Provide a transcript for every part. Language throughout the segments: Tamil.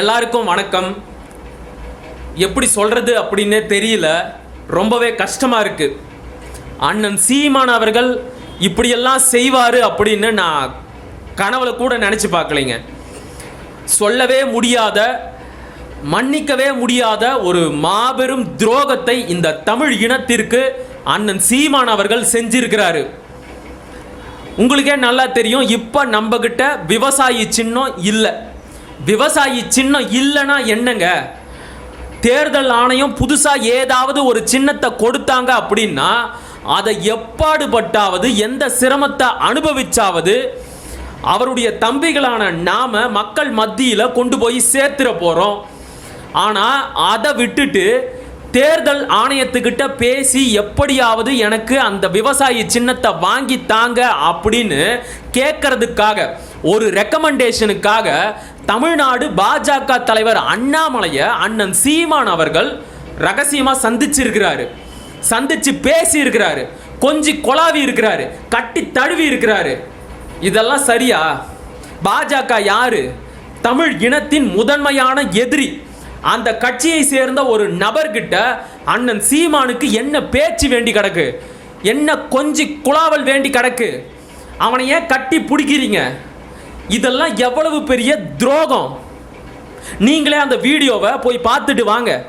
எல்லாருக்கும் வணக்கம். எப்படி சொல்கிறது அப்படின்னே தெரியல. ரொம்பவே கஷ்டமாக இருக்குது அண்ணன் சீமான் அவர்கள் இப்படியெல்லாம் செய்வார் அப்படின்னு நான் கனவுல கூட நினச்சி பார்க்கலைங்க. சொல்லவே முடியாத மன்னிக்கவே முடியாத ஒரு மாபெரும் துரோகத்தை இந்த தமிழ் இனத்திற்கு அண்ணன் சீமான் அவர்கள் செஞ்சிருக்கிறாரு. உங்களுக்கே நல்லா தெரியும் இப்போ நம்மக்கிட்ட விவசாயி சின்னம் இல்லை. விவசாயி சின்னம் இல்லைன்னா என்னங்க? தேர்தல் ஆணையம் புதுசாக ஏதாவது ஒரு சின்னத்தை கொடுத்தாங்க அப்படின்னா அதை எப்பாடுபட்டாவது எந்த சிரமத்தை அனுபவிச்சாவது அவருடைய தம்பிகளான நாம் மக்கள் மத்தியில் கொண்டு போய் சேர்த்துற போகிறோம் ஆனால் அதை விட்டுட்டு தேர்தல் ஆணையத்துக்கிட்ட பேசி எப்படியாவது எனக்கு அந்த விவசாயி சின்னத்தை வாங்கி தாங்க அப்படின்னு கேட்கறதுக்காக ஒரு ரெக்கமெண்டேஷனுக்காக தமிழ்நாடு பாஜக தலைவர் அண்ணாமலையை அண்ணன் சீமான் அவர்கள் ரகசியமாக சந்திச்சிருக்கிறாரு. சந்திச்சு பேசி இருக்கிறாரு கொஞ்சி கொலாவி இருக்கிறாரு. கட்டி தழுவி இருக்கிறாரு. இதெல்லாம் சரியா? பாஜக யாரு? தமிழ் இனத்தின் முதன்மையான எதிரி. அந்த கட்சியை சேர்ந்த ஒரு நபர்கிட்ட அண்ணன் சீமானுக்கு என்ன பேச்சு வேண்டி கிடக்கு? என்ன கொஞ்சி குழாவல் வேண்டி கிடக்கு? அவனை ஏன் கட்டி பிடிக்கிறீங்க? இதெல்லாம் எவ்வளவு பெரிய துரோகம்? நீங்களே அந்த வீடியோவை போய் பார்த்துட்டு வாங்க.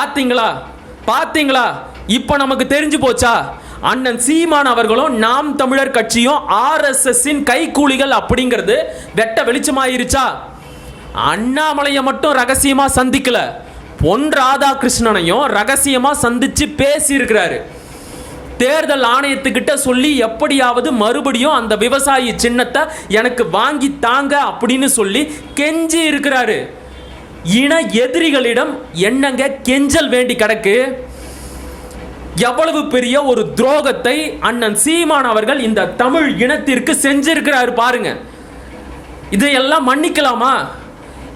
பார்த்தீங்களா? பார்த்தீங்களா? இப்போ நமக்கு தெரிஞ்சு போச்சா? அண்ணன் சீமான் அவர்களும் நாம் தமிழர் கட்சியும் ஆர்எஸ்எஸ்ஸின் கைக்கூலிகள் அப்படிங்கிறது வெட்ட வெளிச்சமாயிருச்சா? அண்ணாமலையை மட்டும் ரகசியமா சந்திக்கல. பொன் ராதாகிருஷ்ணனையும் ரகசியமா சந்திச்சு பேசியிருக்கிறாரு. தேர்தல் ஆணையத்துக்கிட்ட சொல்லி எப்படியாவது மறுபடியும் அந்த விவசாயி சின்னத்தை எனக்கு வாங்கி தாங்க அப்படின்னு சொல்லி கெஞ்சி இருக்கிறாரு இன எதிரிகளிடம் என்னங்க கெஞ்சல் வேண்டி கிடக்கு? எவ்வளவு பெரிய ஒரு துரோகத்தை அண்ணன் சீமான் அவர்கள் இந்த தமிழ் இனத்திற்கு செஞ்சிருக்கிறாரு பாருங்க. இதையெல்லாம் மன்னிக்கலாமா?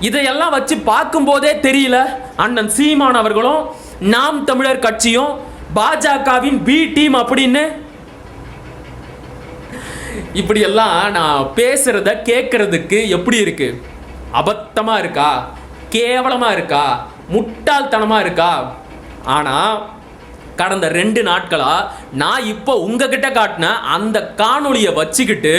இதையெல்லாம் வச்சு பார்க்கும்போதே தெரியல அண்ணன் சீமான் அவர்களும் நாம் தமிழர் கட்சியும் பாஜகவின் பி டீம் அப்படின்னு. இப்படியெல்லாம் நான் பேசுறத கேட்கறதுக்கு எப்படி இருக்கு? அபத்தமா இருக்கா? கேவலமாக இருக்கா? முட்டாள்தனமாக இருக்கா? ஆனால் கடந்த ரெண்டு நாட்களாக நான் இப்போ உங்ககிட்ட காட்டின அந்த காணொளியை வச்சுக்கிட்டு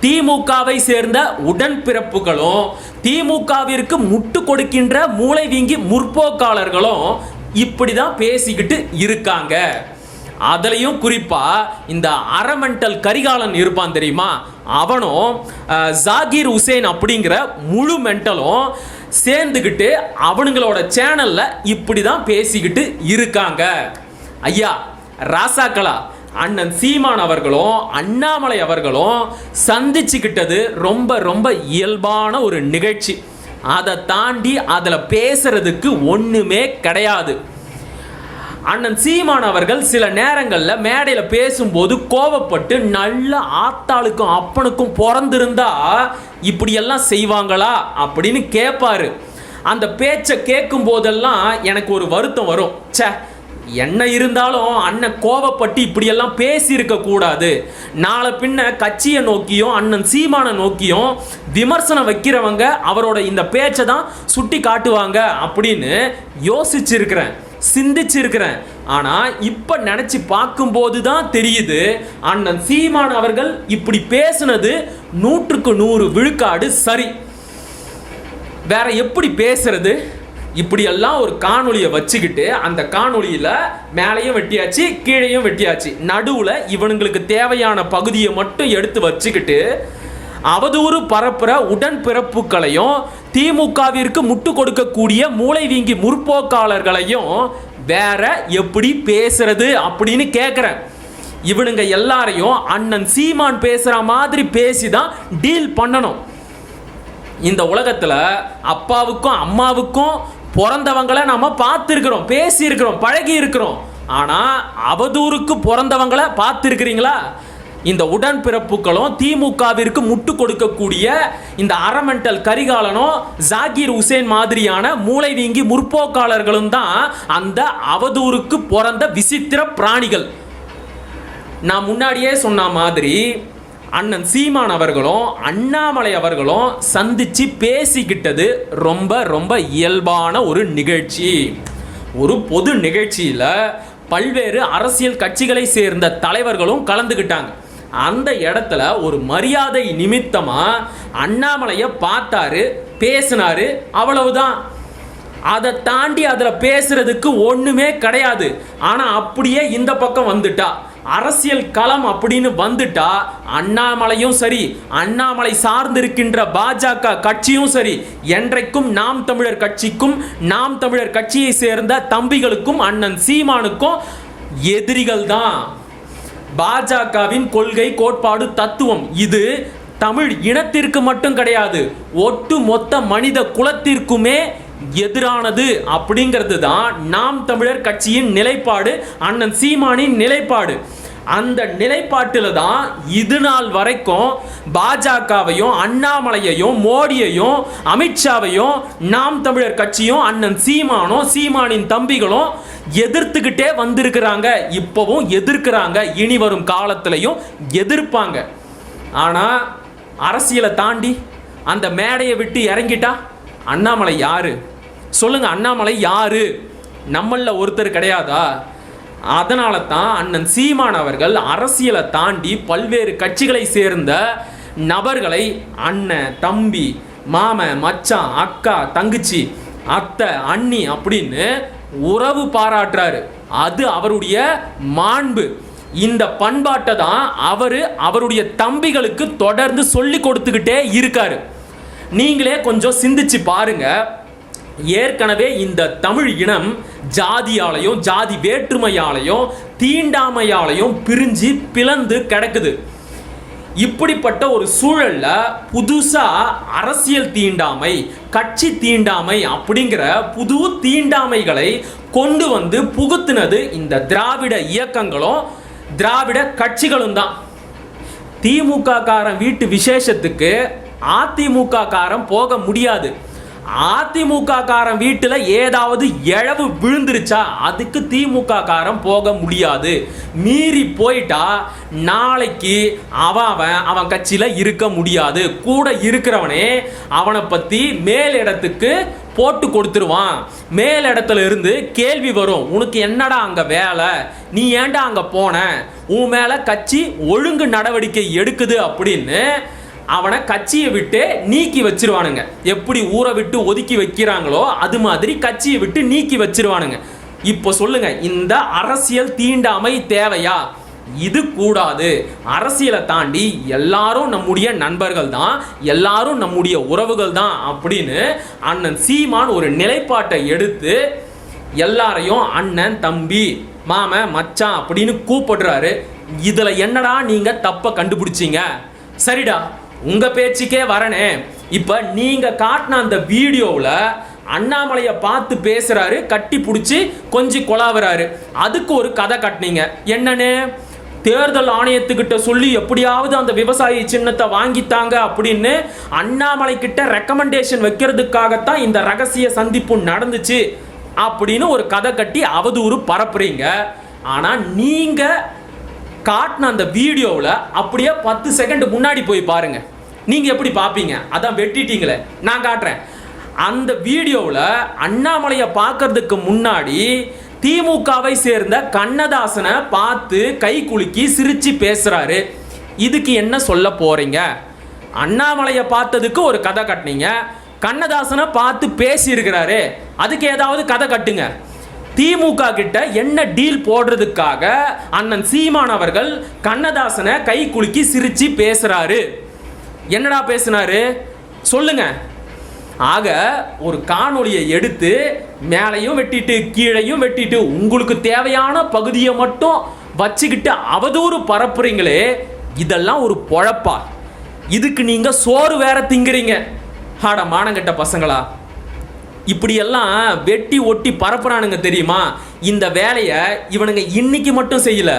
திமுகவை சேர்ந்த உடன்பிறப்புகளும் திமுகவிற்கு முட்டு கொடுக்கின்ற மூளை வீங்கி முற்போக்காளர்களும் இப்படி தான் பேசிக்கிட்டு இருக்காங்க. அதுலேயும் குறிப்பாக இந்த அரமெண்டல் கரிகாலன் இருப்பான் தெரியுமா? அவனும் அஹ், ஜாகீர் உசேன் அப்படிங்கிற முழு மென்டலும் சேர்ந்துக்கிட்டு அவனுங்களோட சேனலில் இப்படி தான் பேசிக்கிட்டு இருக்காங்க. ஐயா ராசாக்களா அண்ணன் சீமான் அவர்களும் அண்ணாமலை அவர்களும் சந்திச்சுக்கிட்டது ரொம்ப ரொம்ப இயல்பான ஒரு நிகழ்ச்சி. அதை தாண்டி அதில் பேசுறதுக்கு ஒன்றுமே கிடையாது. அண்ணன் சீமான் அவர்கள் சில நேரங்களில் மேடையில் பேசும்போது கோவப்பட்டு நல்ல ஆத்தாளுக்கும் அப்பனுக்கும் பிறந்திருந்தா இப்படியெல்லாம் செய்வாங்களா அப்படின்னு கேட்பாரு அந்த பேச்சை கேட்கும் போதெல்லாம் எனக்கு ஒரு வருத்தம் வரும். ச்சே என்ன இருந்தாலும் அண்ணன் கோவப்பட்டு இப்படியெல்லாம் பேசியிருக்க கூடாது. நாளை பின்ன கட்சியை நோக்கியும் அண்ணன் சீமானை நோக்கியும் விமர்சனம் வைக்கிறவங்க அவரோட இந்த பேச்சை தான் சுட்டி காட்டுவாங்க அப்படின்னு யோசிச்சிருக்கிறேன் சிந்திச்சிருக்கிறேன். ஆனால் இப்போ நினச்சி பார்க்கும்போது தான் தெரியுது அண்ணன் சீமான் அவர்கள் இப்படி பேசுனது நூற்றுக்கு நூறு விழுக்காடு சரி. வேற எப்படி பேசுறது? இப்படியெல்லாம் ஒரு காணொளியை வச்சுக்கிட்டு அந்த காணொளியில் மேலேயும் வெட்டியாச்சு கீழேயும் வெட்டியாச்சு. நடுவில் இவனுங்களுக்கு தேவையான பகுதியை மட்டும் எடுத்து வச்சுக்கிட்டு அவதூறு பரப்புற உடன்பிறப்புகளையும் திமுகவிற்கு முட்டு கொடுக்கக்கூடிய மூளை வீங்கி முற்போக்காளர்களையும் வேற எப்படி பேசுறது அப்படின்னு கேட்குறேன் இவனுங்க எல்லாரையும் அண்ணன் சீமான் பேசுகிற மாதிரி பேசி தான் டீல் பண்ணணும். இந்த உலகத்தில் அப்பாவுக்கும் அம்மாவுக்கும் பிறந்தவங்களை நம்ம பார்த்துருக்குறோம் பேசியிருக்கிறோம் பழகி இருக்கிறோம் ஆனால் அவதூறுக்கு பிறந்தவங்களை பார்த்துருக்குறீங்களா? இந்த உடன்பிறப்புகளும் திமுகவிற்கு முட்டு கொடுக்கக்கூடிய இந்த அரமெண்டல் கரிகாலனும் ஜாகீர் உசேன் மாதிரியான மூளை வீங்கி முற்போக்காளர்களும் தான் அந்த அவதூறுக்கு பிறந்த விசித்திர பிராணிகள். நான் முன்னாடியே சொன்ன மாதிரி அண்ணன் சீமான் அவர்களும் அண்ணாமலை அவர்களும் சந்திச்சு பேசிக்கிட்டது ரொம்ப ரொம்ப இயல்பான ஒரு நிகழ்ச்சி. ஒரு பொது நிகழ்ச்சியில் பல்வேறு அரசியல் கட்சிகளை சேர்ந்த தலைவர்களும் கலந்துக்கிட்டாங்க. அந்த இடத்துல ஒரு மரியாதை நிமித்தமாக அண்ணாமலையை பார்த்தாரு பேசினாரு அவ்வளவுதான். அதை தாண்டி அதில் பேசுறதுக்கு ஒன்றுமே கிடையாது. ஆனால் அப்படியே இந்த பக்கம் வந்துட்டா. அரசியல் களம் அப்படின்னு வந்துட்டா அண்ணாமலையும் சரி அண்ணாமலை சார்ந்திருக்கின்ற பாஜக கட்சியும் சரி என்றைக்கும் நாம் தமிழர் கட்சிக்கும் நாம் தமிழர் கட்சியை சேர்ந்த தம்பிகளுக்கும் அண்ணன் சீமானுக்கும் எதிரிகள் தான். பாஜகவின் கொள்கை கோட்பாடு தத்துவம் இது தமிழ் இனத்திற்கு மட்டும் கிடையாது. ஒட்டு மொத்த மனித குலத்திற்குமே எதிரானது அப்படிங்கிறது தான் நாம் தமிழர் கட்சியின் நிலைப்பாடு அண்ணன் சீமானின் நிலைப்பாடு. அந்த நிலைப்பாட்டில் தான் இது நாள் வரைக்கும் பாஜகவையும் அண்ணாமலையையும் மோடியையும் அமித்ஷாவையும் நாம் தமிழர் கட்சியும் அண்ணன் சீமானும் சீமானின் தம்பிகளும் எதிர்த்துக்கிட்டே வந்திருக்கிறாங்க. இப்போவும் எதிர்க்கிறாங்க. இனி வரும் காலத்திலையும் எதிர்ப்பாங்க. ஆனால் அரசியலை தாண்டி அந்த மேடையை விட்டு இறங்கிட்டா அண்ணாமலை யாரு? சொல்லுங்க அண்ணாமலை யாரு? நம்மளில் ஒருத்தர் கிடையாதா? அதனால தான் அண்ணன் சீமான் அவர்கள் அரசியலை தாண்டி பல்வேறு கட்சிகளை சேர்ந்த நபர்களை அண்ணன் தம்பி மாமன் மச்சான் அக்கா தங்கச்சி அத்தை அண்ணி அப்படின்னு உறவு பாராட்டுறாரு. அது அவருடைய மாண்பு. இந்த பண்பாட்டை தான் அவர் அவருடைய தம்பிகளுக்கு தொடர்ந்து சொல்லி கொடுத்துக்கிட்டே இருக்காரு. நீங்களே கொஞ்சம் சிந்திச்சு பாருங்கள் ஏற்கனவே இந்த தமிழ் இனம் ஜாதியாலையும் ஜாதி வேற்றுமையாலையும் தீண்டாமையாலையும் பிரிஞ்சு பிளந்து கிடக்குது. இப்படிப்பட்ட ஒரு சூழல்ல புதுசா அரசியல் தீண்டாமை கட்சி தீண்டாமை அப்படிங்கிற புது தீண்டாமைகளை கொண்டு வந்து புகுத்தினது இந்த திராவிட இயக்கங்களும் திராவிட கட்சிகளும் தான். திமுக காரன் வீட்டு விசேஷத்துக்கு அதிமுக காரன் போக முடியாது. அதிமுக காரன் வீட்டில் ஏதாவது இழவு விழுந்துருச்சா? அதுக்கு திமுக காரன் போக முடியாது. மீறி போயிட்டா நாளைக்கு அவன் அவன் அவன் கட்சியில் இருக்க முடியாது. கூட இருக்கிறவனே அவனை பற்றி மேலிடத்துக்கு போட்டு கொடுத்துருவான். மேல் இடத்துல இருந்து கேள்வி வரும். உனக்கு என்னடா அங்கே வேலை? நீ ஏன்டா அங்கே போன? உன் மேலே கட்சி ஒழுங்கு நடவடிக்கை எடுக்குது அப்படின்னு அவனை கட்சியை விட்டு நீக்கி வச்சிருவானுங்க. எப்படி ஊரை விட்டு ஒதுக்கி வைக்கிறாங்களோ அது மாதிரி கட்சியை விட்டு நீக்கி வச்சிருவானுங்க. இப்போ சொல்லுங்க இந்த அரசியல் தீண்டாமை தேவையா? இது கூடாது. அரசியலை தாண்டி எல்லாரும் நம்முடைய நண்பர்கள் தான் எல்லாரும் நம்முடைய உறவுகள் தான் அப்படின்னு அண்ணன் சீமான் ஒரு நிலைப்பாட்டை எடுத்து எல்லாரையும் அண்ணன் தம்பி மாம மச்சான் அப்படின்னு கூப்பிடுறாரு. இதில் என்னடா நீங்கள் தப்பை கண்டுபிடிச்சிங்க? சரிடா. உங்கள் பேச்சுக்கே வரனே. இப்போ நீங்கள் காட்டின அந்த வீடியோவில் அண்ணாமலையை பார்த்து பேசுகிறாரு கட்டி பிடிச்சி கொஞ்சி கொலாவுறாரு. அதுக்கு ஒரு கதை கட்டினீங்க. என்னன்னு? தேர்தல் ஆணையத்துக்கிட்ட சொல்லி எப்படியாவது அந்த விவசாயி சின்னத்தை வாங்கித்தாங்க அப்படின்னு அண்ணாமலை கிட்ட ரெக்கமெண்டேஷன் வைக்கிறதுக்காகத்தான் இந்த ரகசிய சந்திப்பு நடந்துச்சு அப்படின்னு ஒரு கதை கட்டி அவதூறு பரப்புறீங்க. ஆனால் நீங்கள் காட்டின அந்த வீடியோவில் அப்படியே பத்து செகண்ட் முன்னாடி போய் பாருங்கள் நீங்கள் எப்படி பார்ப்பீங்க அதான் வெட்டிட்டீங்களே. நான் காட்டுறேன். அந்த வீடியோவில் அண்ணாமலையை பார்க்கறதுக்கு முன்னாடி திமுகவை சேர்ந்த கண்ணதாசனை பார்த்து கை குலுக்கி சிரித்து பேசுகிறாரு இதுக்கு என்ன சொல்ல போகிறீங்க அண்ணாமலையை பார்த்ததுக்கு ஒரு கதை கட்டினீங்க. கண்ணதாசனை பார்த்து பேசியிருக்கிறாரு. அதுக்கு ஏதாவது கதை கட்டுங்க. திமுக கிட்ட என்ன டீல் போடுறதுக்காக அண்ணன் சீமான் அவர்கள் கண்ணதாசனை கை குலுக்கி சிரிச்சு பேசுறாரு. என்னடா பேசினாரு? சொல்லுங்க. ஆக ஒரு காணொளியை எடுத்து மேலையும் வெட்டிட்டு கீழையும் வெட்டிட்டு உங்களுக்கு தேவையான பகுதியை மட்டும் வச்சுக்கிட்டு அவதூறு பரப்புறீங்களே இதெல்லாம் ஒரு பொழப்பா. இதுக்கு நீங்க சோறு வேற திங்குறீங்க. ஆட மானங்கெட்ட பசங்களா? இப்படியெல்லாம் வெட்டி ஒட்டி பரப்புறானுங்க தெரியுமா? இந்த வேலையை இவனுங்க இன்னைக்கு மட்டும் செய்யல.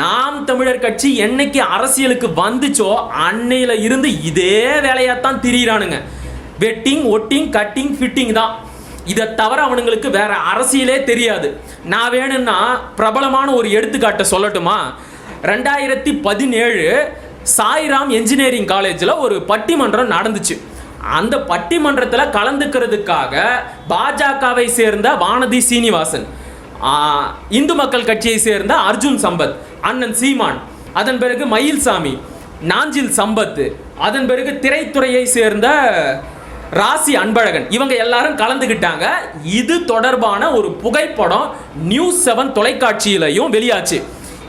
நாம் தமிழர் கட்சி என்னைக்கு அரசியலுக்கு வந்துச்சோ அன்னையில இருந்து இதே வேலையாத்தான் திரியிறானுங்க. வெட்டிங் ஒட்டிங் கட்டிங் ஃபிட்டிங் தான். இதை தவிர அவனுங்களுக்கு வேற அரசியலே தெரியாது. நான் வேணும்னா பிரபலமான ஒரு எடுத்துக்காட்டை சொல்லட்டுமா? ரெண்டாயிரத்தி பதினேழு சாய்ராம் என்ஜினியரிங் காலேஜில் ஒரு பட்டிமன்றம் நடந்துச்சு. அந்த பட்டிமன்றத்தில் கலந்துக்கிறதுக்காக பாஜகவை சேர்ந்த வானதி சீனிவாசன் இந்து மக்கள் கட்சியை சேர்ந்த அர்ஜுன் சம்பத் அண்ணன் சீமான் அதன் பிறகு மயில்சாமி நாஞ்சில் சம்பத் அதன் பிறகு திரைத்துறையை சேர்ந்த ராசி அன்பழகன் இவங்க எல்லாரும் கலந்துக்கிட்டாங்க இது தொடர்பான ஒரு புகைப்படம் நியூஸ் செவன் தொலைக்காட்சியிலையும் வெளியாச்சு.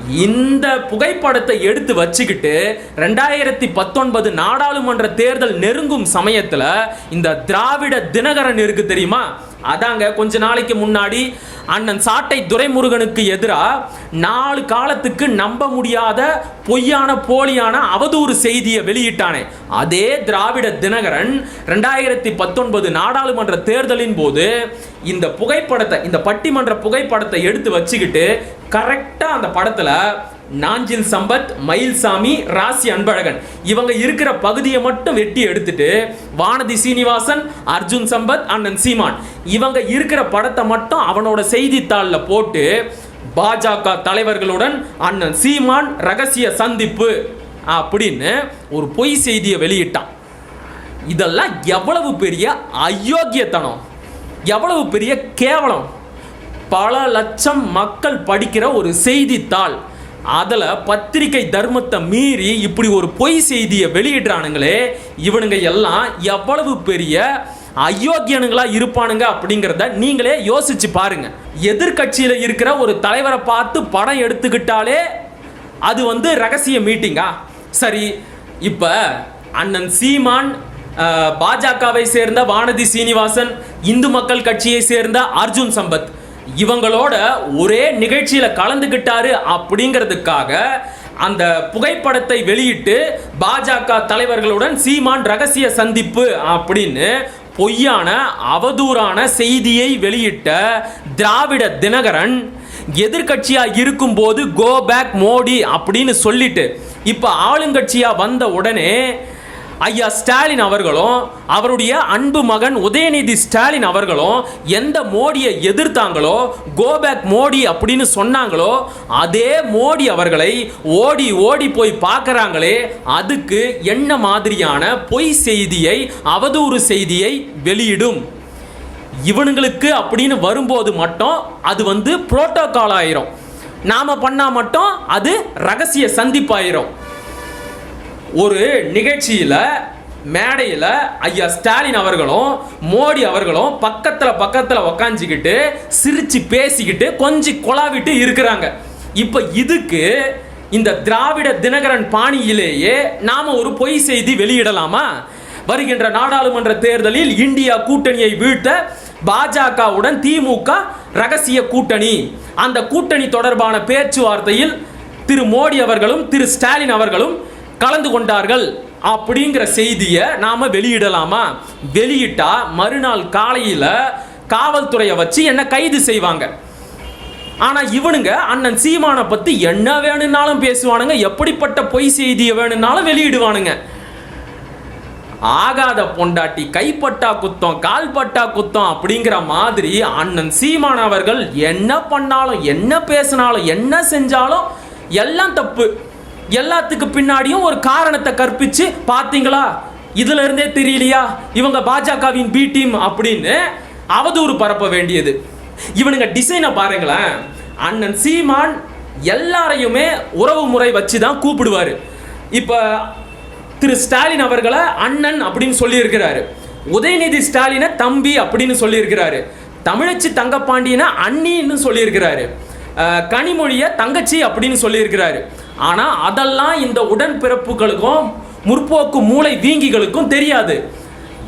இந்த புகைப்படத்தை எடுத்து வச்சுக்கிட்டு ரெண்டாயிரத்தி பத்தொன்பது நாடாளுமன்ற தேர்தல் நெருங்கும் சமயத்துல இந்த திராவிட தினகரன் இருக்கு தெரியுமா? அதாங்க கொஞ்ச நாளைக்கு முன்னாடி அண்ணன் சாட்டை துரைமுருகனுக்கு எதிராக நாலு காலத்துக்கு நம்ப முடியாத பொய்யான போலியான அவதூறு செய்தியை வெளியிட்டானே. அதே திராவிட தினகரன் ரெண்டாயிரத்தி பத்தொன்பது நாடாளுமன்ற தேர்தலின் போது இந்த புகைப்படத்தை இந்த பட்டிமன்ற புகைப்படத்தை எடுத்து வச்சுக்கிட்டு கரெக்டாக அந்த படத்தில் நாஞ்சில் சம்பத் மயில்சாமி ராசி அன்பழகன். இவங்க இருக்கிற பகுதியை மட்டும் வெட்டி எடுத்துட்டு வானதி சீனிவாசன் அர்ஜுன் சம்பத் அண்ணன் சீமான். இவங்க இருக்கிற படத்தை மட்டும் அவனோட செய்தித்தாளில் போட்டு பாஜக தலைவர்களுடன் அண்ணன் சீமான் ரகசிய சந்திப்பு அப்படின்னு ஒரு பொய் செய்தியை வெளியிட்டான். இதெல்லாம் எவ்வளவு பெரிய அயோக்கியத்தனம். எவ்வளவு பெரிய கேவலம். பல லட்சம் மக்கள் படிக்கிற ஒரு செய்தித்தாள். அதில் பத்திரிகை தர்மத்தை மீறி இப்படி ஒரு பொய் செய்தியை வெளியிடுறானுங்களே இவனுங்க எல்லாம் எவ்வளவு பெரிய அயோக்கியனுங்களா இருப்பானுங்க அப்படிங்கிறத நீங்களே யோசிச்சு பாருங்க. எதிர்க்கட்சியில் இருக்கிற ஒரு தலைவரை பார்த்து படம் எடுத்துக்கிட்டாலே அது வந்து ரகசிய மீட்டிங்கா சரி இப்போ அண்ணன் சீமான் பாஜகவை சேர்ந்த வானதி சீனிவாசன் இந்து மக்கள் கட்சியை சேர்ந்த அர்ஜுன் சம்பத் இவங்களோட ஒரே நிகழ்ச்சியில் கலந்துக்கிட்டாரு அப்படிங்கிறதுக்காக அந்த புகைப்படத்தை வெளியிட்டு பாஜக தலைவர்களுடன் சீமான் ரகசிய சந்திப்பு அப்படின்னு பொய்யான அவதூறான செய்தியை வெளியிட்ட திராவிட தினகரன் எதிர்க்கட்சியா இருக்கும்போது கோ பேக் மோடி அப்படின்னு சொல்லிட்டு இப்போ ஆளுங்கட்சியா வந்த உடனே ஐயா ஸ்டாலின் அவர்களும் அவருடைய அன்பு மகன் உதயநிதி ஸ்டாலின் அவர்களும் எந்த மோடியை எதிர்த்தாங்களோ கோபேக் மோடி அப்படின்னு சொன்னாங்களோ அதே மோடி அவர்களை ஓடி ஓடி போய் பார்க்குறாங்களே அதுக்கு என்ன மாதிரியான பொய் செய்தியை அவதூறு செய்தியை வெளியிடும். இவனுங்களுக்கு அப்படின்னு வரும்போது மட்டும் அது வந்து புரோட்டோகால் ஆயிரும். நாம் பண்ணால் மட்டும் அது ரகசிய சந்திப்பாயிரும். ஒரு நிகழ்ச்சியில் மேடையில் ஐயா ஸ்டாலின் அவர்களும் மோடி அவர்களும் பக்கத்தில் பக்கத்தில் உக்காஞ்சிக்கிட்டு சிரித்து பேசிக்கிட்டு கொஞ்சம் கொலாவிட்டு இருக்கிறாங்க. இப்போ இதுக்கு இந்த திராவிட தினகரன் பாணியிலேயே நாம் ஒரு பொய் செய்தி வெளியிடலாமா? வருகின்ற நாடாளுமன்ற தேர்தலில் இந்தியா கூட்டணியை வீழ்த்த பாஜகவுடன் திமுக ரகசிய கூட்டணி. அந்த கூட்டணி தொடர்பான பேச்சுவார்த்தையில் திரு மோடி அவர்களும் திரு ஸ்டாலின் அவர்களும் கலந்து கொண்டார்கள். அப்படிங்கிற செய்தியை நாம் வெளியிடலாமா? வெளியிட்டா மறுநாள் காலையில் காவல்துறையை வச்சு என்னை கைது செய்வாங்க. ஆனால் இவனுங்க அண்ணன் சீமானை பற்றி என்ன வேணும்னாலும் பேசுவானுங்க எப்படிப்பட்ட பொய் செய்தியை வேணும்னாலும் வெளியிடுவானுங்க. ஆகாத பொண்டாட்டி கைப்பட்டா குத்தம் கால்பட்டா குத்தம் அப்படிங்கிற மாதிரி அண்ணன் சீமான் அவர்கள் என்ன பண்ணாலும் என்ன பேசினாலும் என்ன செஞ்சாலும் எல்லாம் தப்பு. எல்லாத்துக்கு பின்னாடியும் ஒரு காரணத்தை கற்பிச்சு பார்த்தீங்களா இதுல இருந்தே தெரியலையா? இவங்க பாஜகவின் பி டீம் அப்படின்னு அவதூறு பரப்ப வேண்டியது. இவனுங்க டிசைனை பாருங்களேன். அண்ணன் சீமான் எல்லாரையுமே உறவு முறை வச்சு தான் கூப்பிடுவாரு. இப்போ திரு ஸ்டாலின் அவர்களை அண்ணன் அப்படின்னு சொல்லியிருக்கிறாரு. உதயநிதி ஸ்டாலினை தம்பி அப்படின்னு சொல்லியிருக்கிறாரு. தமிழச்சி தங்கப்பாண்டியனை அண்ணின்னு சொல்லியிருக்கிறாரு. கனிமொழியை தங்கச்சி அப்படின்னு சொல்லியிருக்கிறாரு. ஆனால் அதெல்லாம் இந்த உடன்பிறப்புகளுக்கும் முற்போக்கு மூளை வீங்கிகளுக்கும் தெரியாது.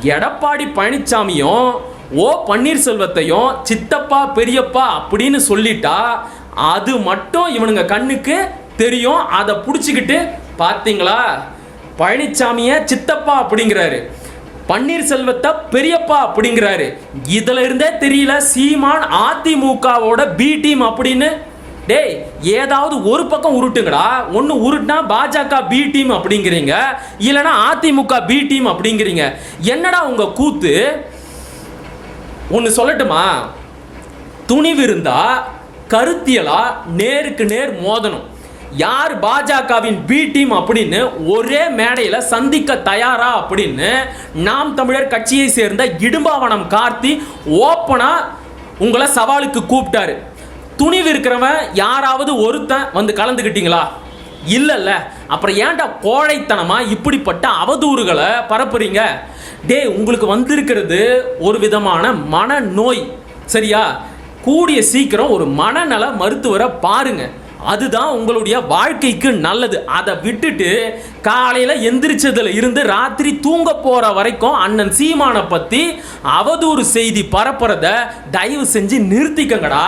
எடப்பாடி பழனிசாமியும் ஓ பன்னீர்செல்வத்தையும் சித்தப்பா பெரியப்பா அப்படின்னு சொல்லிட்டா அது மட்டும் இவனுங்க கண்ணுக்கு தெரியும். அதை பிடிச்சிக்கிட்டு பார்த்தீங்களா பழனிசாமியை சித்தப்பா அப்படிங்கிறாரு. பன்னீர்செல்வத்தை பெரியப்பா அப்படிங்கிறாரு. இதுல இருந்தே தெரியல சீமான் அதிமுகவோட பி டீம் அப்படின்னு. டேய் ஏதாவது ஒரு பக்கம் உருட்டுங்கடா. ஒன்று உருட்டுனா பாஜக பி டீம் அப்படிங்கிறீங்க. இல்லைனா அதிமுக பி டீம் அப்படிங்கிறீங்க. என்னடா உங்கள் கூத்து? ஒன்று சொல்லட்டுமா? துணிவு இருந்தா கருத்தியலா நேருக்கு நேர் மோதணும். யார் பாஜகவின் பி டீம் அப்படின்னு ஒரே மேடையில் சந்திக்க தயாரா அப்படின்னு நாம் தமிழர் கட்சியை சேர்ந்த இடும்பாவனம் கார்த்தி ஓப்பனாக உங்களை சவாலுக்கு கூப்பிட்டாரு. துணிவு இருக்கிறவன் யாராவது ஒருத்தன் வந்து கலந்துக்கிட்டீங்களா இல்லைல்ல. அப்புறம் ஏன்டா கோழைத்தனமாக இப்படிப்பட்ட அவதூறுகளை பரப்புறீங்க? டேய் உங்களுக்கு வந்திருக்கிறது ஒரு விதமான மனநோய் சரியா? கூடிய சீக்கிரம் ஒரு மனநல மருத்துவரை பாருங்க. அதுதான் உங்களுடைய வாழ்க்கைக்கு நல்லது. அதை விட்டுட்டு காலையில் எந்திரிச்சதுல இருந்து ராத்திரி தூங்க போகிற வரைக்கும் அண்ணன் சீமானை பற்றி அவதூறு செய்தி பரப்புறத தயவு செஞ்சு நிறுத்திக்கங்கடா.